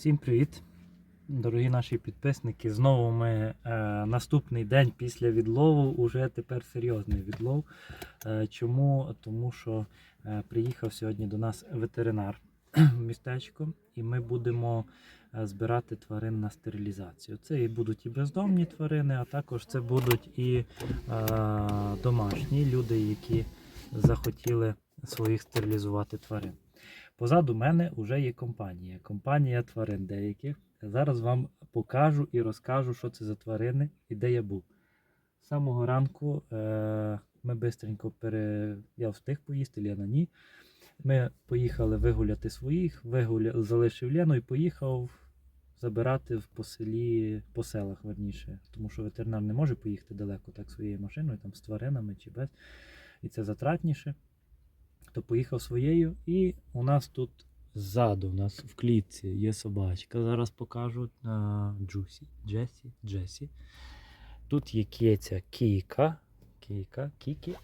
Всім привіт, дорогі наші підписники. Знову ми е, наступний день після відлову, уже тепер серйозний відлов. Е, чому? Тому що е, приїхав сьогодні до нас ветеринар в містечко, і ми будемо е, збирати тварин на стерилізацію. Це і будуть і бездомні тварини, а також це будуть і е, домашні люди, які захотіли своїх стерилізувати тварин. Позаду мене вже є компанія. Компанія тварин деяких. Зараз вам покажу і розкажу, що це за тварини і де я був. З самого ранку е- ми швидко пере... я встиг поїсти, Лена ні. Ми поїхали вигуляти своїх, вигуля... залишив Лену і поїхав забирати в по селі, по селах верніше. Тому що ветеринар не може поїхати далеко так своєю машиною, там з тваринами чи без. І це затратніше то поїхав своєю, і у нас тут ззаду, у нас в клітці є собачка. Зараз покажу а, Джусі, Джесі, Джесі. Тут є киця Кіка. Кіка, Кікі,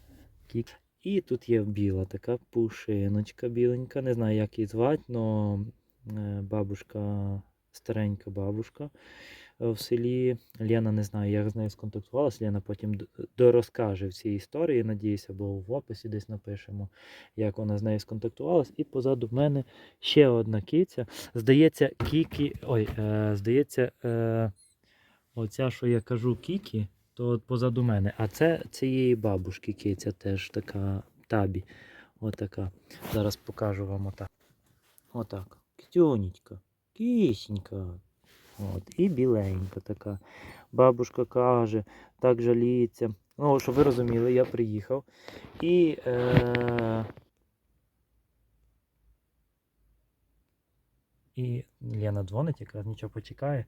Кік. І тут є біла така пушиночка біленька. Не знаю, як її звати, але бабушка, старенька бабушка е, в селі. Лена не знаю, як з нею сконтактувалася. Лена потім дорозкаже всі історії, надіюся, бо в описі десь напишемо, як вона з нею сконтактувалась. І позаду в мене ще одна киця. Здається, Кікі. Ой, е, здається, е, оця, що я кажу, Кікі, то от позаду мене. А це цієї бабушки киця теж така табі. Отака. Зараз покажу вам отак. Отак. Китюнечка, кисенька. От, і біленька така. Бабушка каже, так жаліється. Ну, щоб ви розуміли, я приїхав. І. Е... І Лена дзвонить, якраз нічого почекає.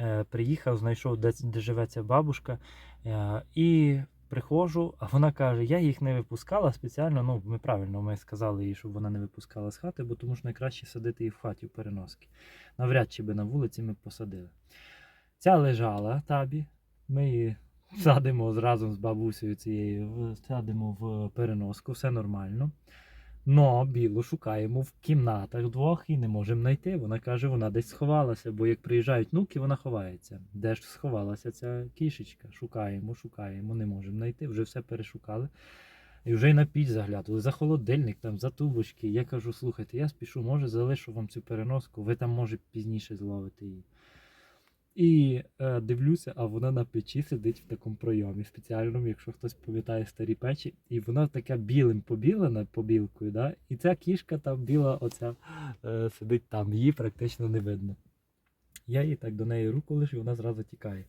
Е, приїхав, знайшов, де, де живе ця бабушка. Е, і приходжу, а вона каже: я їх не випускала спеціально. Ну, ми правильно ми сказали їй, щоб вона не випускала з хати, бо тому що найкраще садити її в хаті в переноски. Навряд чи би на вулиці ми посадили. Ця лежала табі. Ми її садимо разом з бабусею цією, садимо в переноску, все нормально. Но білу шукаємо в кімнатах двох і не можемо знайти. Вона каже, вона десь сховалася, бо як приїжджають внуки, вона ховається. Де ж сховалася ця кішечка? Шукаємо, шукаємо, не можемо знайти. Вже все перешукали. І вже й на піч заглядали, за холодильник, там, за тубочки. Я кажу, слухайте, я спішу, може залишу вам цю переноску, ви там, може, пізніше зловите її. І е, дивлюся, а вона на печі сидить в такому пройомі спеціальному, якщо хтось пам'ятає старі печі, і вона така білим побілена побілкою, да? і ця кішка там біла, оця е, сидить там, її практично не видно. Я їй так до неї руку лишу, і вона зразу тікає.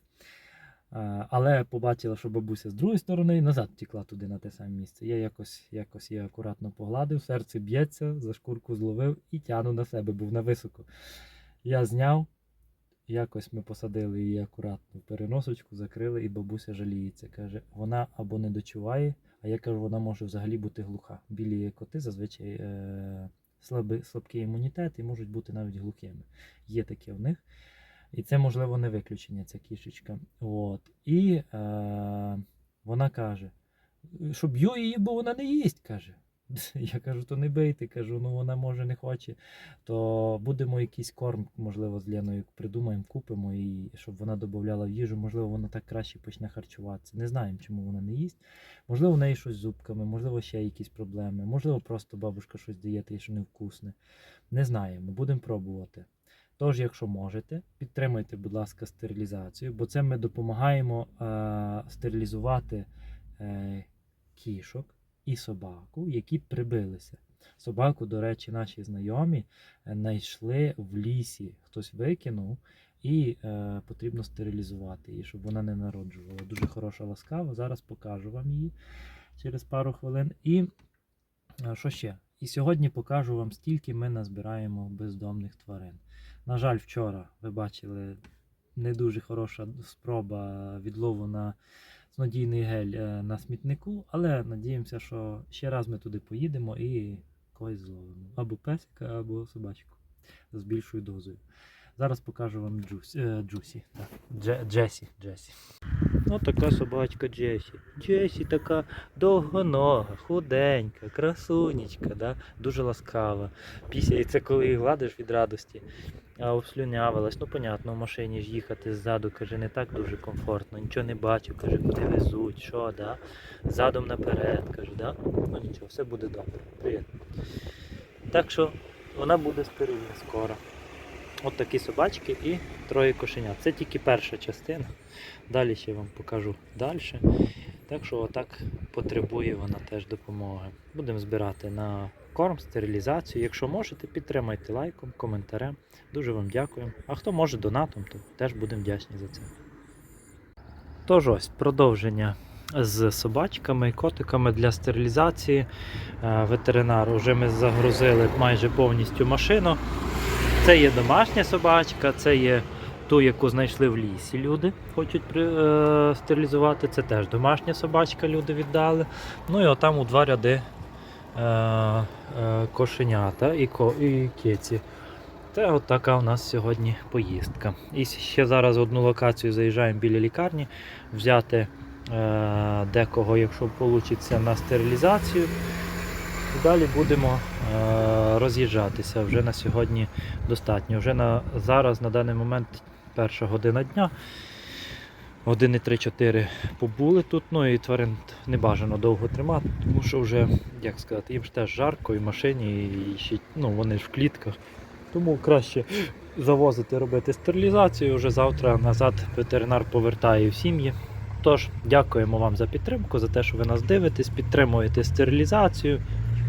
А, але побачила, що бабуся з другої сторони і назад тікла туди на те саме місце. Я якось, якось її акуратно погладив, серце б'ється, за шкурку зловив і тяну на себе, був на високо. Я зняв, якось ми посадили її акуратно в переносочку, закрили, і бабуся жаліється. Каже, вона або не дочуває, а я кажу, вона може взагалі бути глуха. Білі коти зазвичай е- слабкий імунітет і можуть бути навіть глухими. Є таке в них. І це, можливо, не виключення, ця кішечка. От. І е, вона каже, що б'ю її, бо вона не їсть, каже. Я кажу, то не бийте, кажу, ну вона може не хоче, то будемо якийсь корм, можливо, з Леною придумаємо, купимо, і щоб вона додавала в їжу, можливо, вона так краще почне харчуватися. Не знаємо, чому вона не їсть. Можливо, в неї щось з зубками, можливо, ще якісь проблеми, можливо, просто бабушка щось дає, те, що невкусне. Не знаємо, будемо пробувати. Тож, якщо можете, підтримуйте, будь ласка, стерилізацію, бо це ми допомагаємо е, стерилізувати е, кішок і собаку, які прибилися. Собаку, до речі, наші знайомі е, знайшли в лісі, хтось викинув, і е, потрібно стерилізувати її, щоб вона не народжувала. Дуже хороша ласкава. Зараз покажу вам її через пару хвилин. І е, що ще? І сьогодні покажу вам, стільки ми назбираємо бездомних тварин. На жаль, вчора ви бачили не дуже хороша спроба відлову на снодійний гель е, на смітнику, але надіємося, що ще раз ми туди поїдемо і когось зловимо. Або песика, або собачку з більшою дозою. Зараз покажу вам Джусі. Е, Джусі. Так. Дже, Джесі. Джесі. Ну, така собачка Джесі. Джесі така довгонога, худенька, красунечка, да? дуже ласкава. Пісяється, коли гладиш від радості. А обслюнявилась. Ну, понятно, в машині ж їхати ззаду, каже, не так дуже комфортно, нічого не бачу, каже, куди везуть, що, да? Задом наперед, каже, да? Ну нічого, все буде добре. Привіт. Так що вона буде стерильна скоро. От такі собачки і троє кошенят. Це тільки перша частина. Далі ще вам покажу далі. Так що отак потребує вона теж допомоги. Будемо збирати на корм, стерилізацію. Якщо можете, підтримайте лайком, коментарем. Дуже вам дякуємо. А хто може донатом, то теж будемо вдячні за це. Тож ось продовження з собачками і котиками для стерилізації. Е, Ветеринар вже ми загрузили майже повністю машину. Це є домашня собачка, це є ту, яку знайшли в лісі. Люди хочуть е, стерилізувати. Це теж домашня собачка, люди віддали. Ну і отам у два ряди е, е, кошенята і, і кеці. Це от така у нас сьогодні поїздка. І ще зараз в одну локацію заїжджаємо біля лікарні, взяти декого, якщо вийде, на стерилізацію. Далі будемо е, роз'їжджатися. Вже на сьогодні достатньо. Вже на, зараз, на даний момент, перша година дня. Години 3-4 побули тут, ну і тварин не бажано довго тримати, тому що вже, як сказати, їм ж теж жарко і машині, і ще, ну, вони ж в клітках. Тому краще завозити, робити стерилізацію. Вже завтра назад ветеринар повертає в сім'ї. Тож, дякуємо вам за підтримку, за те, що ви нас дивитесь, підтримуєте стерилізацію,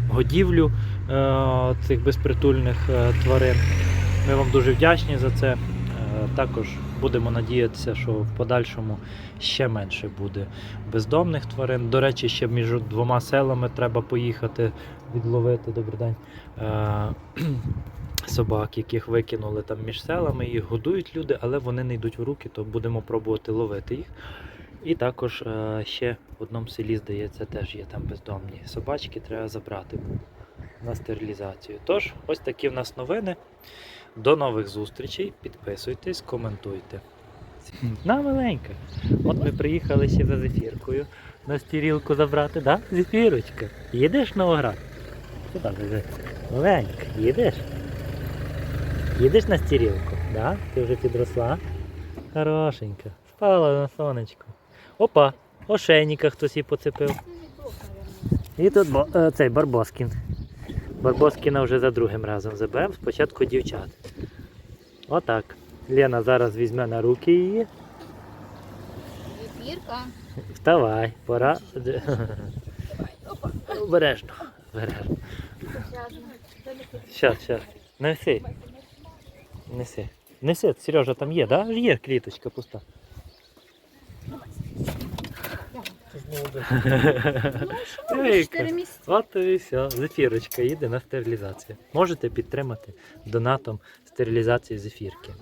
годівлю е- цих безпритульних е, тварин. Ми вам дуже вдячні за це. Е, також будемо надіятися, що в подальшому ще менше буде бездомних тварин. До речі, ще між двома селами треба поїхати відловити. Добрий день. Собак, яких викинули там між селами, їх годують люди, але вони не йдуть в руки, то будемо пробувати ловити їх. І також е, ще в одному селі, здається, теж є там бездомні собачки, треба забрати на стерилізацію. Тож, ось такі в нас новини. До нових зустрічей. Підписуйтесь, коментуйте. На маленька. От ми приїхали ще за зефіркою на стірілку забрати, да? Зефірочка. Їдеш на оград? Маленька, їдеш? Їдеш на стірілку, да? Ти вже підросла. Хорошенька. Спала на сонечку. Опа, ошейника хтось їй поцепив. І тут е, цей Барбоскін. Барбоскіна вже за другим разом заберемо. Спочатку дівчат. Отак. Лена зараз візьме на руки її. Зефірка. Вставай, пора. Обережно. Обережно. Щас, щас. Неси. Неси. Неси, Сережа, там є, да? Є кліточка пуста. Ей, Чотири місяці. От і все. Зефірочка їде на стерилізацію. Можете підтримати донатом стерилізації зефірки.